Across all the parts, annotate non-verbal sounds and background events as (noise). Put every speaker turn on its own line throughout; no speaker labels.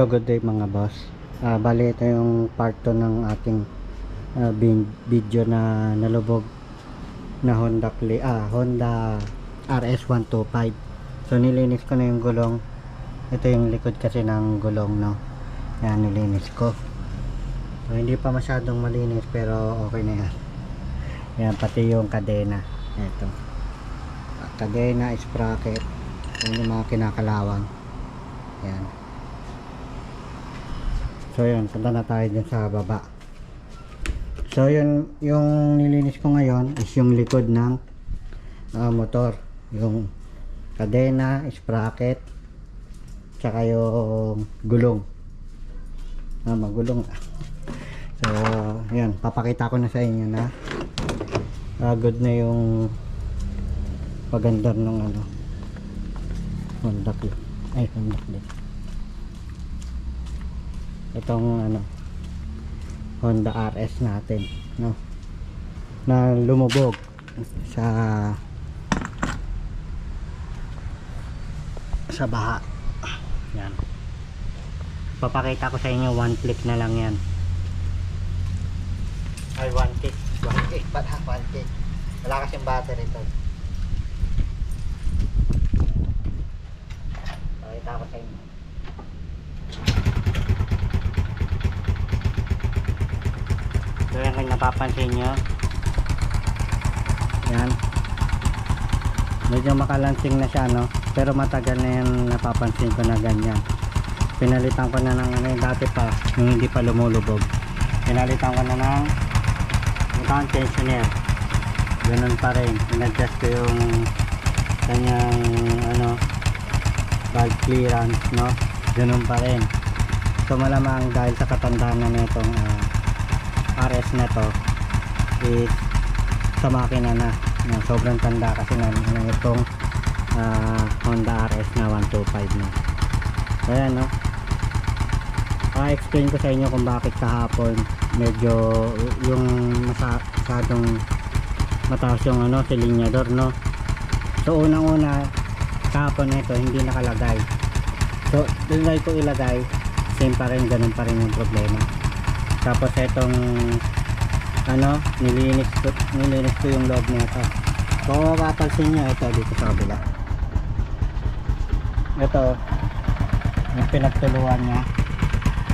So good day mga boss. Ah, bali ito yung part 2 ng ating bin- video na nalubog na Honda Cli ah, Honda RS125. So nilinis ko na yung gulong. Ito yung likod kasi ng gulong no. Yan nilinis ko. So hindi pa masyadong malinis pero okay na yan. Yan pati yung kadena. Ito. Kadena, sprocket. Yung mga kinakalawang. Yan. So yun, punta na tayo dun sa baba. So yun, yung nilinis ko ngayon is yung likod ng ah, motor. Yung kadena, sprocket, tsaka yung gulong. Ah, magulong. (laughs) So, yun, papakita ko na sa inyo na ah, good na yung pagandar ng ano Honda Click. Ay, Honda Click itong ano Honda RS natin no? Na lumubog sa sa baha. Yan. Papakita ko sa inyo one click na lang yan. Ay one click. One click pala one click. Wala kasing battery to. Pakita ko sa inyo So yan kung napapansin nyo. Yan. Medyo makalansing na siya no. Pero matagal na yan napapansin ko na ganyan. Pinalitan ko na ng ano yung dati pa. Yung hindi pa lumulubog. Pinalitan ko na ng yung tensioner. Ganun pa rin. In-adjust ko yung kanyang ano valve clearance no. Ganun pa rin. So malamang dahil sa katandaan na nitong ah, RS na to is sa makina na. No, sobrang tanda kasi na ng itong ah, Honda RS na 125 na. So ayan no? Pa-explain ko sa inyo kung bakit kahapon medyo yung masyadong mataas yung ano silinyador no? So unang una kahapon nito hindi nakalagay. So tinry ko ilagay same pa rin ganun pa rin yung problema tapos itong ano nilinis ko, nilinis ko yung loob nito kung mapapansin nyo ito dito sa kabila. Ito yung pinagtuluan niya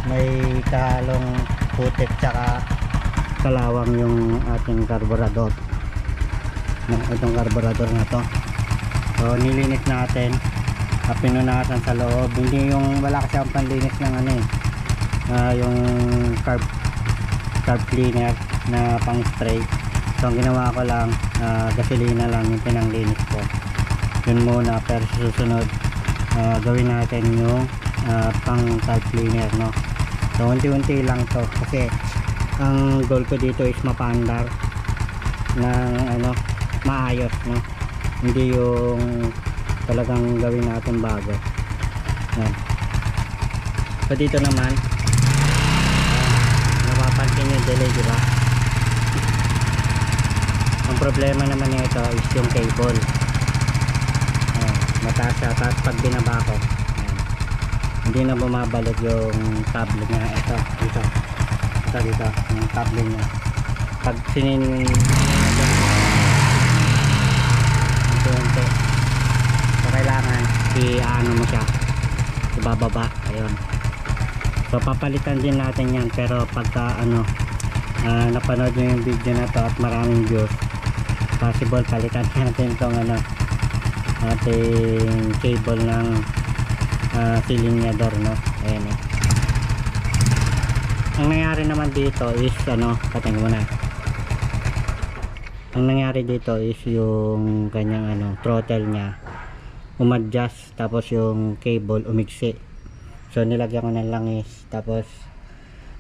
may kahalong putik tsaka kalawang yung ating karburador. Na itong karburador na to. So nilinis natin at pinunasan sa loob. Hindi yung wala kasi ang panlinis ng ano eh ah, yung carb carb cleaner na pang spray. So ang ginawa ko lang ah, gasolina lang yung pinanglinis ko. Yun muna pero sa susunod ah, gawin natin yung ah, pang carb cleaner no? So unti-unti lang to kasi ang goal ko dito is mapandar ng ano maayos no? Hindi yung talagang gawin natin bago. Yan. So dito naman napapansin yung delay di ang problema naman nito is yung cable. Ayan, mataas siya tapos pag binaba ko hindi na bumabalik yung cable niya. Ito dito. Ito dito yung cable niya. Pag sinin unti-unti so kailangan i-ano mo siya. Ibababa. Ayun So papalitan din natin yan. Pero pagka ano ah, napanood nyo yung video na to at maraming views possible palitan (laughs) natin tong ano ating cable ng uh, silinyador no? Ayan eh. ang nangyari naman dito is ano patingin mo na. Ang nangyari dito is yung kanyang ano throttle niya umadjust tapos yung cable umigsi So nilagyan ko ng langis. Tapos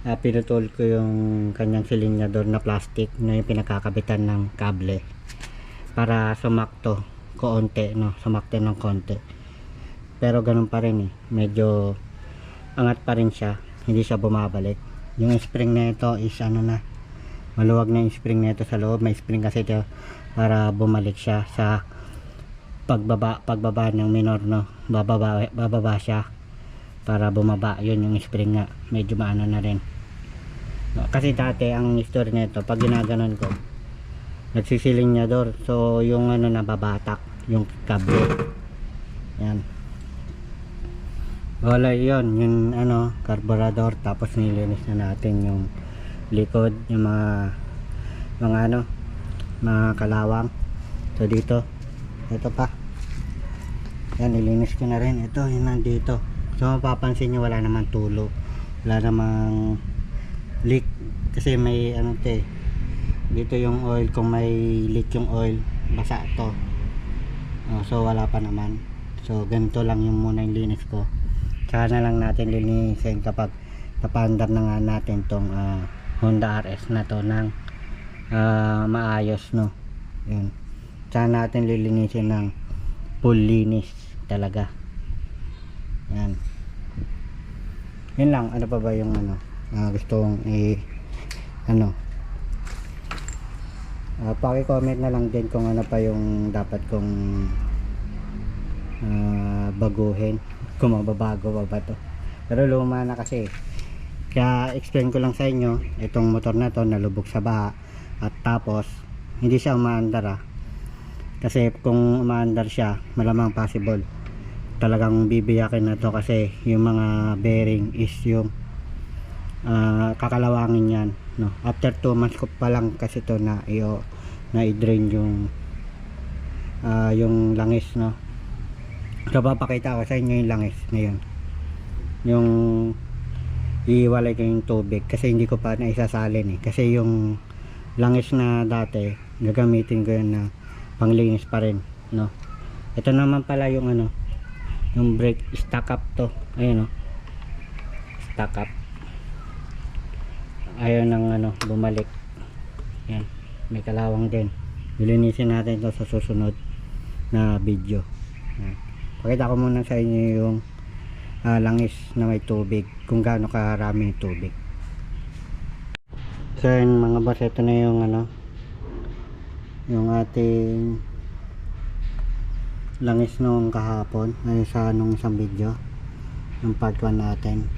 uh, pinutol ko yung kanyang silinyador na plastic na yung pinakakabitan ng kable para sumakto konti no? Sumakto ng konti. Pero ganun pa rin eh. Medyo angat pa rin siya. Hindi siya bumabalik. Yung spring na ito is ano na maluwag na yung spring na ito sa loob. May spring kasi ito para bumalik siya sa pagbaba pagbaba ng minor no? Bababa bababa siya para bumaba. Yun yung spring nga. Medyo maano na rin. No, kasi dati ang story nito pag ginaganon ko nagsisiling niya door. So yung ano nababatak yung kable. Yan. Wala yun. Yung ano carburetor tapos nilinis na natin yung likod yung mga mga ano mga kalawang. So dito. Ito pa. Yan nilinis ko na rin. Ito yun nandito so mapapansin nyo wala namang tulo. Wala namang leak. Kasi may ano te dito yung oil kung may leak yung oil basa to. Oh, so wala pa naman. So ganito lang yung muna yung linis ko. Tsaka na lang natin linisin kapag napandar na nga natin tong ah, Honda RS na to ng ah, maayos no? Yun. Tsaka natin lilinisin ng full linis talaga yan yun lang ano pa ba yung ano ah, gusto kong i ano? Ah, paki-comment na lang din kung ano pa yung dapat kong ah, baguhin. (laughs) Kung mababago pa ba to. Pero luma na kasi. Kaya explain ko lang sa inyo itong motor na to nalubog sa baha at tapos hindi siya umaandar ah. Kasi kung umaandar siya malamang possible talagang bibiyakin na to kasi yung mga bearing is yung ah, kakalawangin yan no? After 2 months ko pa lang kasi to na iyo na i-drain yung ah, yung langis no? So papakita ko sa inyo yung langis na yun. Yung iiwalay ko yung tubig kasi hindi ko pa naisasalin eh. Kasi yung langis na dati gagamitin ko yun na panglinis pa rin no? Ito naman pala yung ano yung brake stack up to. Ayun no stack up. Ayaw nang ano bumalik. Yan. May kalawang din. Lilinisin natin to sa susunod na video. Yan. pakita ko muna sa inyo yung ah, langis na may tubig kung gaano karami tubig. So yun mga boss ito na yung ano yung ating langis nung kahapon ngayon sa nung isang video yung part 1 natin.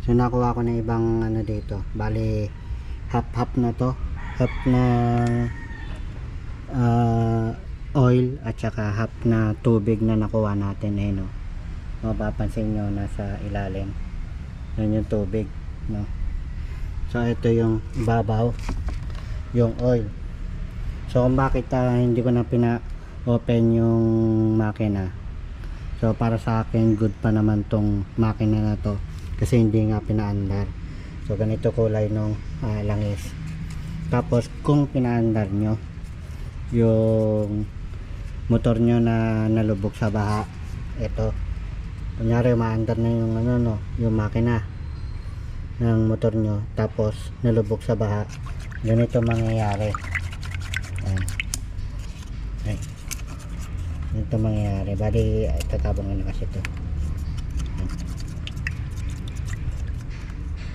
So nakuha ko na ibang ano dito. Bali half half na to. Half na ah, oil at saka half na tubig na nakuha natin eh no? Mapapansin nyo nasa ilalim. Yan yung tubig no? So ito yung babaw yung oil. So kung bakit ah, hindi ko na pina open yung makina. So para sa akin good pa naman tong makina na to kasi hindi nga pinaandar. So ganito kulay nung ah, langis. Tapos kung pinaandar nyo yung motor nyo na nalubog sa baha ito kunyari maandar na yung ano no yung makina ng motor nyo tapos nalubog sa baha ganito mangyayari. Ayan. Ay. Ganito mangyayari. Bali tatabang na kasi ito.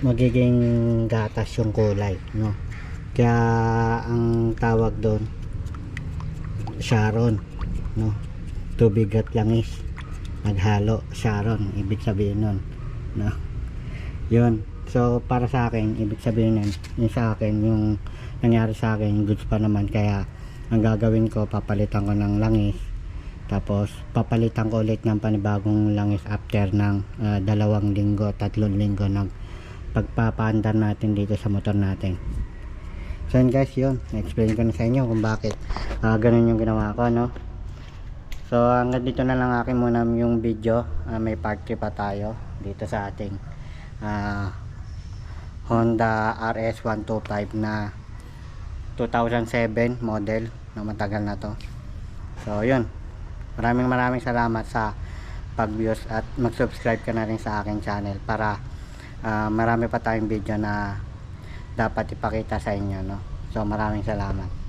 Magiging gatas yung kulay no? Kaya ang tawag doon Sharon no? Tubig at langis. Naghalo Sharon ibig sabihin nun no? Yun. So para sa akin ibig sabihin nun yung sa akin yung nangyari sa akin goods pa naman. Kaya ang gagawin ko papalitan ko ng langis tapos papalitan ko ulit ng panibagong langis after ng ah, dalawang linggo tatlong linggo ng pagpapaandar natin dito sa motor natin so yun guys yun explain ko na sa inyo kung bakit ah, ganun yung ginawa ko no So hanggang dito na lang akin muna yung video. Ah, may part 3 pa tayo dito sa ating ah, Honda RS 125 na 2007 model na matagal na to. So yun. Maraming maraming salamat sa pag-views at mag-subscribe ka na rin sa aking channel para ah, marami pa tayong video na dapat ipakita sa inyo no. So maraming salamat.